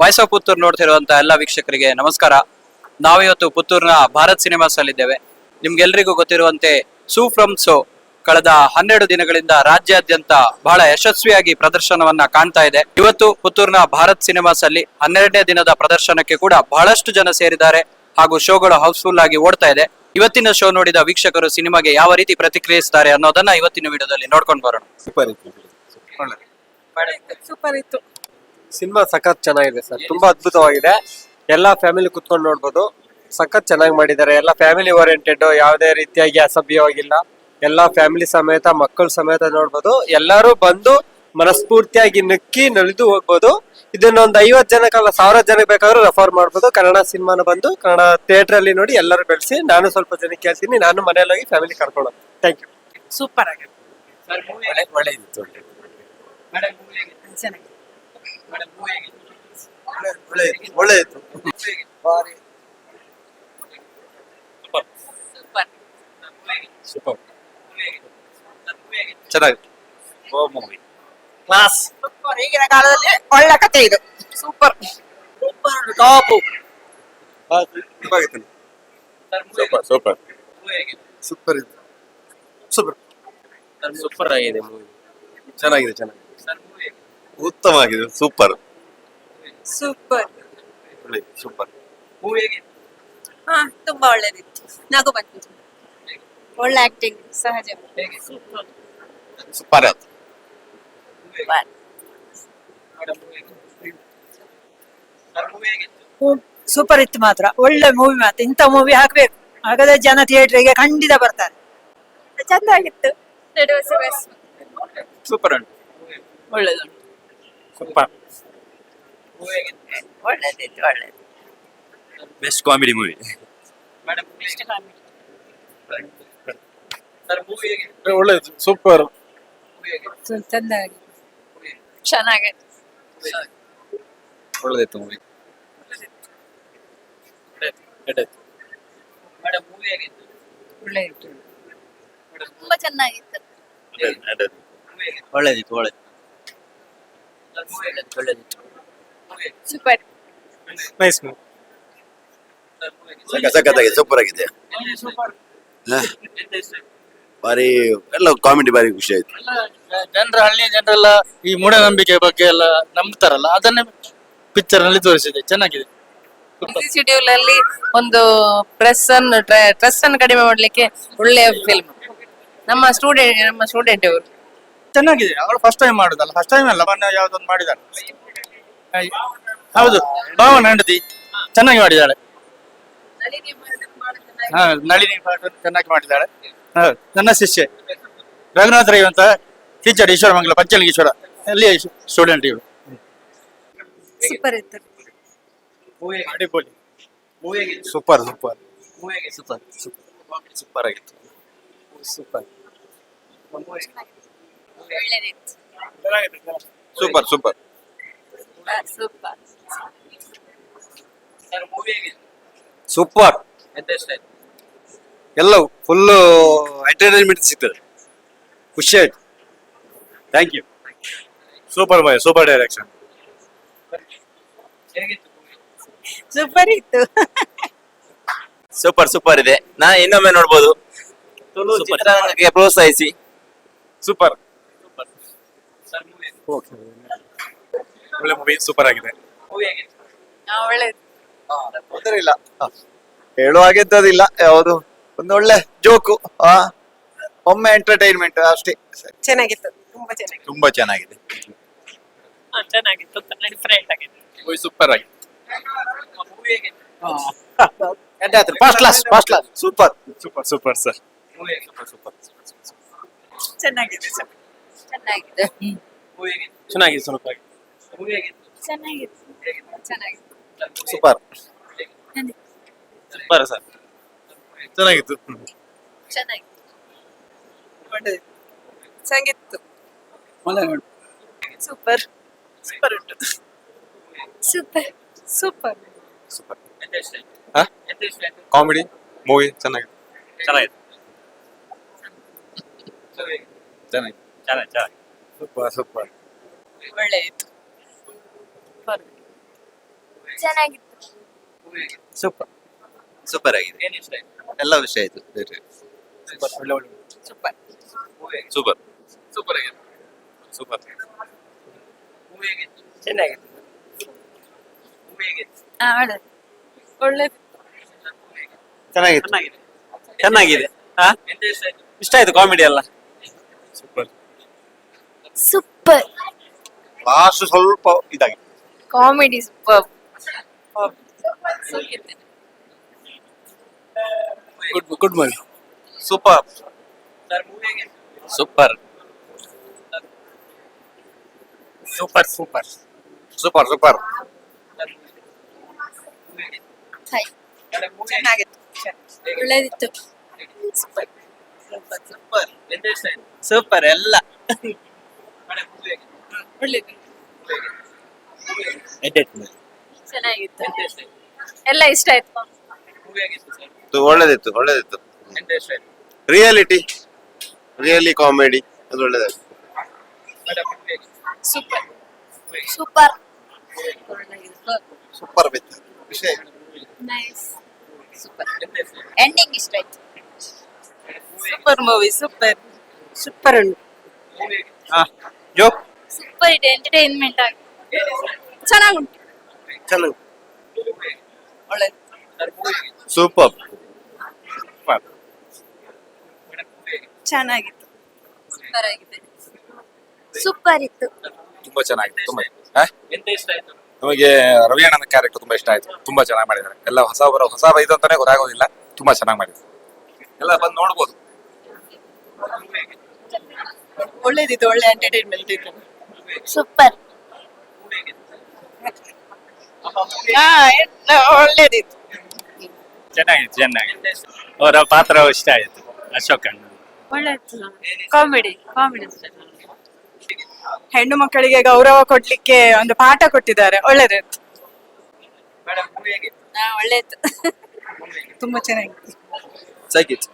Voice of Puttur ನೋಡ್ತಿರುವಂತಹ ಎಲ್ಲ ವೀಕ್ಷಕರಿಗೆ ನಮಸ್ಕಾರ. ನಾವಿವತ್ತು ಪುತ್ತೂರಿನ ಭಾರತ್ ಸಿನಿಮಾಸ್ ಅಲ್ಲಿದ್ದೇವೆ. ನಿಮ್ಗೆಲ್ರಿಗೂ ಗೊತ್ತಿರುವಂತೆ ಸೂ ಫ್ರಮ್ ಸೋ ಕಳೆದ ಹನ್ನೆರಡು ದಿನಗಳಿಂದ ರಾಜ್ಯಾದ್ಯಂತ ಬಹಳ ಯಶಸ್ವಿಯಾಗಿ ಪ್ರದರ್ಶನವನ್ನ ಕಾಣ್ತಾ ಇದೆ. ಇವತ್ತು ಪುತ್ತೂರಿನ ಭಾರತ್ ಸಿನಿಮಾಸ್ ಅಲ್ಲಿ ಹನ್ನೆರಡನೇ ದಿನದ ಪ್ರದರ್ಶನಕ್ಕೆ ಕೂಡ ಬಹಳಷ್ಟು ಜನ ಸೇರಿದ್ದಾರೆ ಹಾಗೂ ಶೋಗಳು ಹೌಸ್ಫುಲ್ ಆಗಿ ಓಡ್ತಾ ಇದೆ. ಇವತ್ತಿನ ಶೋ ನೋಡಿದ ವೀಕ್ಷಕರು ಸಿನಿಮಾಗೆ ಯಾವ ರೀತಿ ಪ್ರತಿಕ್ರಿಯಿಸ್ತಾರೆ ಅನ್ನೋದನ್ನ ಇವತ್ತಿನ ವಿಡಿಯೋದಲ್ಲಿ ನೋಡ್ಕೊಂಡು ಬರೋಣ. ಸೂಪರ್ ಇತ್ತು ಸೂಪರ್ ಇತ್ತು. ಸಿನಿಮಾ ಸಖತ್ ಚೆನ್ನಾಗಿದೆ ಸರ್. ತುಂಬಾ ಅದ್ಭುತವಾಗಿದೆ. ಎಲ್ಲಾ ಫ್ಯಾಮಿಲಿ ಕುತ್ಕೊಂಡು ನೋಡ್ಬೋದು. ಸಖತ್ ಚೆನ್ನಾಗಿ ಮಾಡಿದ್ದಾರೆ. ಎಲ್ಲ ಫ್ಯಾಮಿಲಿ ಓರಿಯೆಂಟೆಡ್ ಯಾವುದೇ ರೀತಿಯಾಗಿ ಅಸಭ್ಯವಾಗಿಲ್ಲ. ಎಲ್ಲಾ ಫ್ಯಾಮಿಲಿ ಸಮೇತ ಮಕ್ಕಳು ಸಮೇತ ನೋಡ್ಬೋದು. ಎಲ್ಲರೂ ಬಂದು ಮನಸ್ಫೂರ್ತಿಯಾಗಿ ನಕ್ಕಿ ನಲಿದು ಹೋಗ್ಬೋದು. ಇದನ್ನ ಒಂದು ಐವತ್ತು ಜನಕ್ಕಲ್ಲ ಸಾವಿರ ಜನಕ್ಕೆ ಬೇಕಾದ್ರೂ ರೆಫರ್ ಮಾಡ್ಬೋದು. ಕನ್ನಡ ಸಿನಿಮಾನ ಬಂದು ಕನ್ನಡ ಥಿಯೇಟರ್ ಅಲ್ಲಿ ನೋಡಿ ಎಲ್ಲರೂ ಬೆಳೆಸಿ ನಾನು ಸ್ವಲ್ಪ ಜನಕ್ಕೆ ಕೇಳ್ತೀನಿ ನಾನು ಮನೇಲಿ ಹೋಗಿ ಫ್ಯಾಮಿಲಿ ಕರ್ಕೊಂಡು ಥ್ಯಾಂಕ್ ಯು ಸೂಪರ್ ಆಗಿದೆ. ಒಳ್ಳೆ ಒಳ್ಳೆ ಇತ್ತು ಚೆನ್ನಾಗಿ ಒಳ್ಳೆ ಇತ್ತು ಸೂಪರ್ ಚೆನ್ನಾಗಿ ಕ್ಲಾಸ್ ಸೂಪರ್ ಈಗಿನ ಕಾಲದಲ್ಲಿ ಒಳ್ಳೆ ಕಥೆ ಇದು super top super super super ಇತ್ತು ಸೂಪರ್ ಸೂಪರ್ ಆಗಿದೆ ಮೂವಿ ಚೆನ್ನಾಗಿದೆ ಚೆನ್ನಾಗಿದೆ. ಉತ್ತಮ ಆಗಿದೆ ಸೂಪರ್. ಸೂಪರ್. ಒಳ್ಳೆ ಸೂಪರ್. ಹಾ ತುಂಬಾ ಒಳ್ಳೇದಿತ್ತು. ನಗು ಬಂತು. ಒಳ್ಳೆ ಆಕ್ಟಿಂಗ್ ಸಹಜ. ಸೂಪರ್. ಆಯ್ತು. ಸೂಪರ್ ಇತ್ತು ಮಾತ್ರ. ಒಳ್ಳೆ ಮೂವಿ ಮಾತ್ರ. ಇಂಥ ಮೂವಿ ಹಾಕ್ಬೇಕು. ಹಾಗಾದ್ರೆ ಜನ ಥಿಯೇಟರ್ಗೆ ಖಂಡಿತ ಬರ್ತಾರೆ. ಚಂದ ಆಗಿತ್ತು. ಸೂಪರ್ ಉಂಟು. ಒಳ್ಳೇದುಂಟು. ಸೂಪರ್ ಒಳ್ಳೆದಿತ್ತು ಒಳ್ಳೆದು ಬೆಸ್ಟ್ ಕಾಮಿಡಿ ಮೂವಿ ಒಳ್ಳೆದು ಸೂಪರ್ ಚೆನ್ನಾಗಿದೆ ಒಳ್ಳೆದಿತ್ತು ಮೂವಿ ಒಳ್ಳೆ ಒಳ್ಳೆದಿತ್ತು. ತುಂಬಾ ಚೆನ್ನಾಗಿತ್ತು. ಒಳ್ಳೇದಿತ್ತು ಒಳ್ಳೇದು ಸೂಪರ್ ನೈಸ್ ಸಖತ್ತಾಗಿದೆ ಸೂಪರ್ ಆಗಿದೆ? ಬಾರಿ ಎಲ್ಲ ಕಾಮಿಡಿ ಬಾರಿ ಖುಷಿ ಆಯ್ತು. ಜನರ ಹಳ್ಳಿಯ ಜನರೆಲ್ಲ ಈ ಮೂಢನಂಬಿಕೆ ಬಗ್ಗೆ ಎಲ್ಲ ನಂಬ್ತಾರಲ್ಲ ಅದನ್ನೇ ಪಿಕ್ಚರ್ನಲ್ಲಿ ತೋರಿಸಿದೆ. ಚೆನ್ನಾಗಿದೆ. ಶೆಡ್ಯೂಲ್ ಅಲ್ಲಿ ಒಂದು ಪ್ರೆಸ್ ಅನ್ನು ಟ್ರೆಸ್ ಅನ್ನು ಕಡಿಮೆ ಮಾಡ್ಲಿಕ್ಕೆ ಒಳ್ಳೆಯ ಫಿಲ್ಮ್ ನಮ್ಮ ಸ್ಟೂಡೆಂಟ್ ನಮ್ಮ ಸ್ಟೂಡೆಂಟ್ ಅವರು ಚೆನ್ನಾಗಿದೆ ಅವಳು ಫಸ್ಟ್ ಟೈಮ್ ಮಾಡುದಲ್ಲ? ಫಸ್ಟ್ ಟೈಮ್ ಅಲ್ಲ? ಮೊನ್ನೆ ಯಾವ್ದೊಂದು ಮಾಡಿದಾಳೆ ಹೌದು ಭಾವನ ಹೆಂಡತಿ. ಚೆನ್ನಾಗಿ ಮಾಡಿದ್ದಾಳೆ. ಹಾ ನಳಿನಿ ಚೆನ್ನಾಗಿ ಮಾಡಿದ್ದಾಳೆ. ಹೌದು ನನ್ನ ಶಿಷ್ಯೆ. ರಘುನಾಥ ರೈ ಅಂತ ಟೀಚರ್ ಈಶ್ವರ ಪಂಚಲಿಂಗೇಶ್ವರ ಅಲ್ಲಿ ಸ್ಟೂಡೆಂಟ್ ಇವಳು. ಸೂಪರ್ ಇತ್ತು. ಅಡಿಪೊಲಿ ಸೂಪರ್ ಸೂಪರ್ ಸೂಪರ್ ಸೂಪರ್ ಆಗಿತ್ತು. ಸೂಪರ್. ಒಳ್ಳೇದಿತ್ತು. ಸೂಪರ್ ಸೂಪರ್ ಸೂಪರ್ ಸೂಪರ್ ಎಲ್ಲವೂ ಫುಲ್ ಎಂಟರ್ಟೈನ್ಮೆಂಟ್ ಸಿಗ್ತದೆ. ಖುಷಿ ಆಯ್ತು. Thank you super bye super direction super ಇತ್ತು. ಸೂಪರ್ ಸೂಪರ್ ಇದೆ. ನಾ ಇನ್ನೊಮ್ಮೆ ನೋಡ್ಬೋದು. ಪ್ರೋತ್ಸಾಹಿಸಿ. ಸೂಪರ್ ಒಳ್ಳೆ ಮೂವಿ ಸೂಪರ್ ಆಗಿದೆ. ಒಳ್ಳೆದು. ತೊಂದರೆ ಇಲ್ಲ. ಹೇಳುವ ಹಾಗೆಂತದಿಲ್ಲ ಯಾವುದು? ಒಂದು ಒಳ್ಳೆ ಜೋಕು ಆ ಒಮ್ಮೆ ಎಂಟರ್ಟೈನ್ಮೆಂಟ್ ಅಷ್ಟೇ. ಚೆನ್ನಾಗಿತ್ತು. ತುಂಬಾ ಚೆನ್ನಾಗಿ ತುಂಬಾ ಚೆನ್ನಾಗಿದೆ. ಚೆನ್ನಾಗಿತ್ತು. ಡಿಫ್ರೆಂಟ್ ಆಗಿದೆ. ಮೂವಿ ಸೂಪರ್ ಆಗಿದೆ first class first class super super super sir ಚೆನ್ನಾಗಿದೆ ಚೆನ್ನಾಗಿದೆ. ಚೆನ್ನಾಗಿದೆ ಸ್ವಲ್ಪ. ಚೆನ್ನಾಗಿತ್ತು ಚೆನ್ನಾಗಿತ್ತು ಸೂಪರ್ ಸೂಪರ್ ಸರ್. ಚೆನ್ನಾಗಿತ್ತು. ಚೆನ್ನಾಗಿ ಚೆನ್ನಾಗಿತ್ತು ಸೂಪರ್. ಸೂಪರ್ ಉಂಟು. Super. Super. Super. Comedy movie ಚೆನ್ನಾಗಿದೆ. ಚೆನ್ನಾಗಿದೆ. Super super. ಒಳ್ಳೆ ಇತ್ತು ಚೆನ್ನಾಗಿತ್ತು. ಸೂಪರ್. ಸೂಪರ್ ಆಗಿದೆ. ಏನು ಇಷ್ಟ ಆಯ್ತು? ಎಲ್ಲ ವಿಷಯ ಆಯ್ತು. ಒಳ್ಳೆ ಒಳ್ಳೆ. ಸೂಪರ್. ಸೂಪರ್. ಸೂಪರ್ ಆಗಿದೆ. ಸೂಪರ್. ಚೆನ್ನಾಗಿದೆ ಒಳ್ಳೆ ಚೆನ್ನಾಗಿತ್ತು. ಚೆನ್ನಾಗಿದೆ. ಚೆನ್ನಾಗಿದೆ. ಹಾ ಇಷ್ಟ ಆಯ್ತು ಕಾಮಿಡಿ ಎಲ್ಲ. ಸೂಪರ್. ಲಾಸ್ಟ್ ಸ್ವಲ್ಪ ಇದಾಗಿ. Comedy super. Good good movie super. Super. Super super. Super super. ಚೆನ್ನಾಗಿತ್ತು. ಒಳ್ಳೇದಿತ್ತು. ಸೂಪರ್. ಸೂಪರ್ ಎಲ್ಲ. ಚೆನ್ನಾಗಿತ್ತು. ಎಲ್ಲ ಇಷ್ಟ ಆಯ್ತು. ಒಳ್ಳೇದಿತ್ತು ಒಳ್ಳೇದಿತ್ತು. ರಿಯಾಲಿಟಿ ರಿಯಲಿ ಕಾಮಿಡಿ ಅದು ಒಳ್ಳೇದಾಯ್ತು. ಸೂಪರ್ ಸೂಪರ್ ಸೂಪರ್ ಬಿತ್ತು ವಿಷಯ ನೈಸ್ ಸೂಪರ್ ಎಂಡಿಂಗ್ ಇಷ್ಟ ಆಯ್ತು? ಸೂಪರ್ ಮೂವಿ ಸೂಪರ್ ಸೂಪರ್ ಉಂಟು. ಹಾ. ಜೋಕ್? ಸೂಪರ್ ಇದೆ ಎಂಟರ್ಟೈನ್ಮೆಂಟ್ ಆಗಿ. ಚೆನ್ನಾಗುಂಟು. ಚೆನ್ನಾಗಿ. ಒಳ್ಳೇದು ಸೂಪರ್ ಚೆನ್ನಾಗಿತ್ತು. ಸೂಪರ್ ಆಗಿದೆ ಸೂಪರ್ ಇತ್ತು ತುಂಬಾ. ಚೆನ್ನಾಗಿತ್ತು ತುಂಬಾ? ನಮಗೆ ರವಿ ಅಣ್ಣನ ಕ್ಯಾರೆಕ್ಟರ್ ತುಂಬಾ ಇಷ್ಟ ಆಯ್ತು. ತುಂಬಾ ಚೆನ್ನಾಗಿ ಮಾಡಿದ್ದಾರೆ. ಎಲ್ಲ ಹೊಸ ಬರೋ ಹೊಸ ಇದು ಅಂತಾನೆ ಗೊತ್ತಾಗೋದಿಲ್ಲ. ತುಂಬಾ ಚೆನ್ನಾಗಿ ಮಾಡಿದ್ದಾರೆ. ಎಲ್ಲ ಬಂದು ನೋಡ್ಬೋದು. ಒಳ್ಳೇದಿತ್ತು ಒಳ್ಳೆ ಎಂಟರ್ಟೈನ್ಮೆಂಟ್ ಇತ್ತು ಸೂಪರ್ ಹಾ ಎಲ್ಲ ಒಳ್ಳೇದಿತ್ತು. ಚೆನ್ನಾಗಿತ್ತು ಚೆನ್ನಾಗಿತ್ತು. ಅವರ ಪಾತ್ರ ಇಷ್ಟ ಆಯ್ತು ಅಶೋಕ್ ಅಣ್ಣ. ಒಳ್ಳೆದು ಕಾಮಿಡಿ ಕಾಮಿಡಿ ಹೆಣ್ಣು ಮಕ್ಕಳಿಗೆ ಗೌರವ ಕೊಡ್ಲಿಕ್ಕೆ ಒಂದು ಪಾಠ ಕೊಟ್ಟಿದ್ದಾರೆ ಒಳ್ಳೇದಿತ್ತು. ಒಳ್ಳೇದು ತುಂಬಾ ಚೆನ್ನಾಗಿತ್ತು. ಸಾಕಿತ್ತು